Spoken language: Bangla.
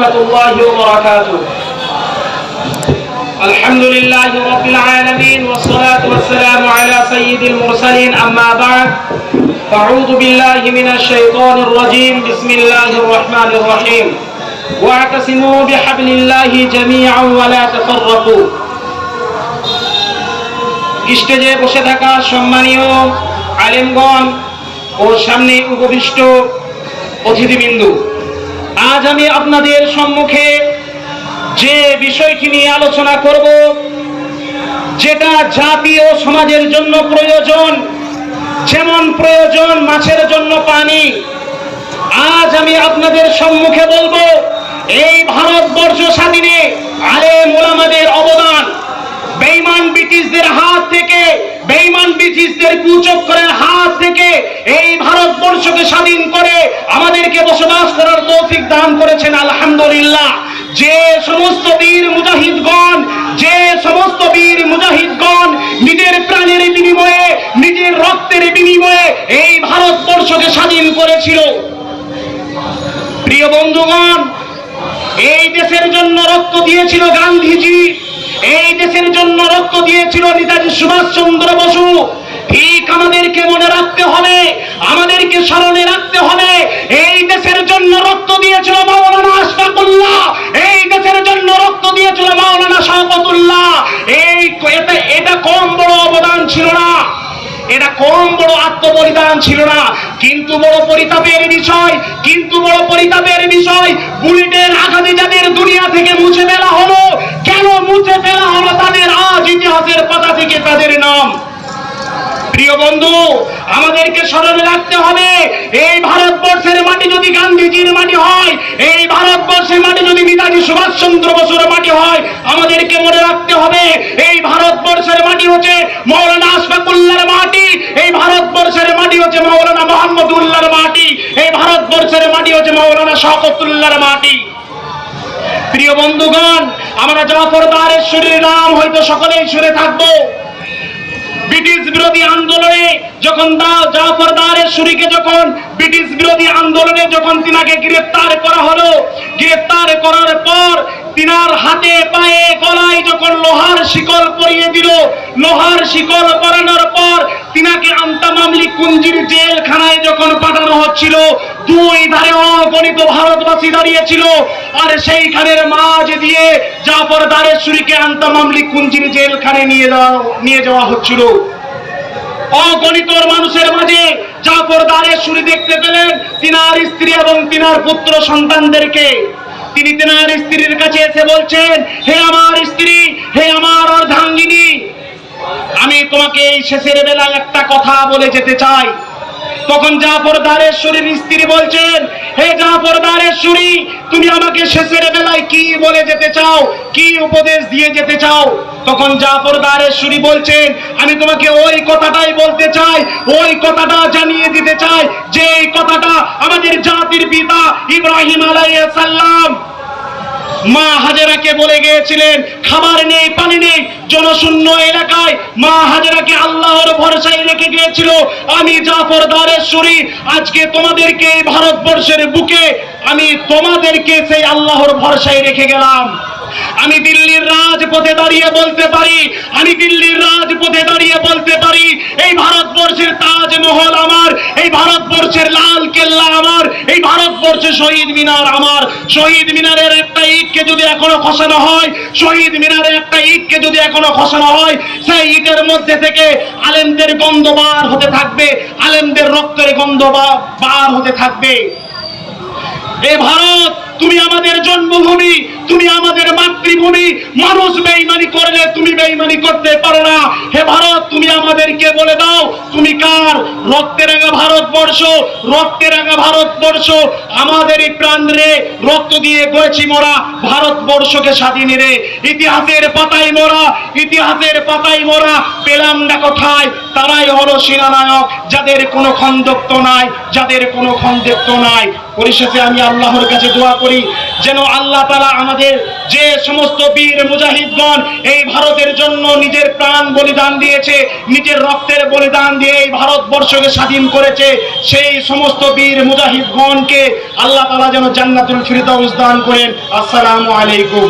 ورحمة الله وبركاته الحمد لله رب العالمين والصلاة والسلام على سيد المرسلين أما بعد فأعوذ بالله من الشيطان الرجيم بسم الله الرحمن الرحيم واعتصموا بحبل الله جميعا ولا تفرقوا স্টেজে বসে থাকা সম্মানীয় আলেমগণ ও সামনে উপবিষ্ট অতিথিবৃন্দ আজ আমি আপনাদের সম্মুখে যে বিষয়টি নিয়ে আলোচনা করব, যেটা জাতি ও সমাজের জন্য প্রয়োজন, যেমন প্রয়োজন মাছের জন্য পানি, আজ আমি আপনাদের সম্মুখে বলব, এই ভারতবর্ষ স্বাধীনে আলে মোলামাদের অবদান বেইমান ব্রিটিশদের হাত থেকে বেইমান ব্রিটিশদের কুচক্করের হাত থেকে এই ভারতবর্ষকে স্বাধীন আমাদেরকে বসবাস করার তৌফিক দান করেছেন, আলহামদুলিল্লাহ। যে সমস্ত বীর মুজাহিদগণ, যে সমস্ত বীর মুজাহিদগণ নিজের প্রাণের বিনিময়ে, নিজের রক্তের বিনিময়ে এই ভারতবর্ষকে স্বাধীন করেছিল। প্রিয় বন্ধুগণ, এই দেশের জন্য রক্ত দিয়েছিল গান্ধীজি, এই দেশের জন্য রক্ত দিয়েছিল নেতাজি সুভাষ চন্দ্র বসু। ঠিক আমাদেরকে মনে রাখতে হবে, আমাদেরকে স্মরণে রাখতে হবে এই দেশের জন্য রক্ত দিয়েছিল মাওলানা আশফাকুল্লাহ এই দেশের জন্য রক্ত দিয়েছিল মাওলানা শওকতুল্লাহ এই এটা কম বড় অবদান ছিল না। এটা কম বড় আত্মবলিদান ছিল না। কিন্তু বড় পরিতাপের বিষয়, কিন্তু বড় পরিতাপের বিষয়, বুলেটের আঘাতে যাদের দুনিয়া থেকে মুছে ফেলা হলো, কেন মুছে ফেলা হলো তাদের আজ ইতিহাসের পাতা থেকে তাদের নাম? প্রিয় বন্ধু, আমাদেরকে স্মরণে রাখতে হবে। এই ভারতবর্ষের মাটি যদি গান্ধীজির মাটি হয়, এই ভারতবর্ষের মাটি যদি নেতাজি সুভাষ চন্দ্র বসুর মাটি হয়, আমাদেরকে মনে রাখতে হবে, এই ভারতবর্ষের মাটি হচ্ছে মৌলানা আশফাকুল্লাহর মাটি, এই ভারতবর্ষের মাটি হচ্ছে মৌলানা মোহাম্মদুল্লাহর মাটি, এই ভারতবর্ষের মাটি হচ্ছে মৌলানা শওকতুল্লাহর মাটি। প্রিয় বন্ধুগণ, আমরা জাফর দারের শরীর নাম হয়তো সকলেই শুনে থাকব। ব্রিটিশ বিরোধী আন্দোলনে যখন জাফর দারের শুরিকে যখন ব্রিটিশ বিরোধী আন্দোলনে যখন তিনাকে গ্রেফতার করা হলো গ্রেফতার করার পর তিনার হাতে পায়ে গলায় যখন লোহার শিকল পরিয়ে দিল, লোহার শিকল পরানোর পর তিনাকে আন্তামামলি কুঞ্জির জেলখানায় যখন পাঠানো হচ্ছিল দুই ধারে অগণিত ভারতবাসী দাঁড়িয়েছিল। আর সেইখানের মাঝ দিয়ে জাফর দারের শুরিকে আন্তামামলি কুঞ্জির জেলখানে নিয়ে যাওয়া নিয়ে যাওয়া হচ্ছিল। অগণিত মানুষের মাঝে জাফর দারের শুরু দেখতে পেলেন তিনার স্ত্রী এবং তিনার পুত্র সন্তানদেরকে। তিনি তিনার স্ত্রীর কাছে এসে বলছেন, হে আমার স্ত্রী, হে আমার অর্ধাঙ্গিনী, আমি তোমাকে এই শেষের বেলায় একটা কথা বলে যেতে চাই। তখন জাফর দারেশ্বরীর স্ত্রী বলছেন, হে জাফর দারেশ্বরী তুমি আমাকে শেষের বেলায় কি বলে যেতে চাও? কি উপদেশ দিয়ে যেতে চাও? তখন জাফর দারেশ্বরী বলছেন, আমি তোমাকে ওই কথাটাই বলতে চাই, ওই কথাটা জানিয়ে দিতে চাই যে এই কথাটা আমাদের জাতির পিতা ইব্রাহিম আলাইহিস সালাম মা হাজেরাকে বলে গিয়েছিলেন, খাবার নেই, পানি নেই, জনশূন্য এলাকায় মা হাজেরাকে আল্লাহর ভরসায় রেখে গিয়েছিল। আমি জাফর দারেশ্বরী আজকে তোমাদেরকে এই ভারতবর্ষের বুকে আমি তোমাদেরকে সেই আল্লাহর ভরসায় রেখে গেলাম। আমি দিল্লির রাজপথে দাঁড়িয়ে বলতে পারি, আমি দিল্লির রাজপথে দাঁড়িয়ে বলতে পারি, এই ভারতবর্ষের তাজমহল আমার, এই ভারতবর্ষের লাল কেল্লা আমার। ভারতবর্ষের শহীদ মিনার আমার। শহীদ মিনারের একটা ইটকে যদি এখনও খসানো হয়, শহীদ মিনারের একটা ইটকে যদি এখনও খসানো হয়, সেই ইটের মধ্যে থেকে আলেমদের গন্ধ বার হতে থাকবে, আলেমদের রক্তের গন্ধ বার হতে থাকবে। এ ভারত, তুমি আমাদের জন্মভূমি, তুমি আমাদের মাতৃভূমি মানুষ বেইমানি করলে তুমি বেইমানি করতে পারো না। হে ভারত, তুমি আমাদেরকে বলে দাও, তুমি কার? রক্তে রাঙা ভারতবর্ষ, রক্তে রাঙা ভারতবর্ষ। আমাদেরই প্রাণ রে, রক্ত দিয়ে গেছি মোরা, ভারতবর্ষকে স্বাধীন রে। ইতিহাসের পাতায় মোরা, ইতিহাসের পাতায় মোরা, পেলাম না কোথায়? তারাই হলো সেনানায়ক, যাদের কোনো খন্দক্ত নাই, যাদের কোনো খন্দক্ত নাই। পরিশেষে আমি আল্লাহর কাছে দোয়া করি, যেন আল্লাহ আমাদের আমাদের যে সমস্ত বীর মুজাহিদগণ এই ভারতের জন্য নিজের প্রাণ বলিদান দিয়েছে, নিজের রক্তের বলিদান দিয়ে এই ভারতবর্ষকে স্বাধীন করেছে। সেই সমস্ত বীর মুজাহিদগণকে আল্লাহ তালা যেন জান্নাতুল ফিরদাউস দান করেন। আসসালামু আলাইকুম।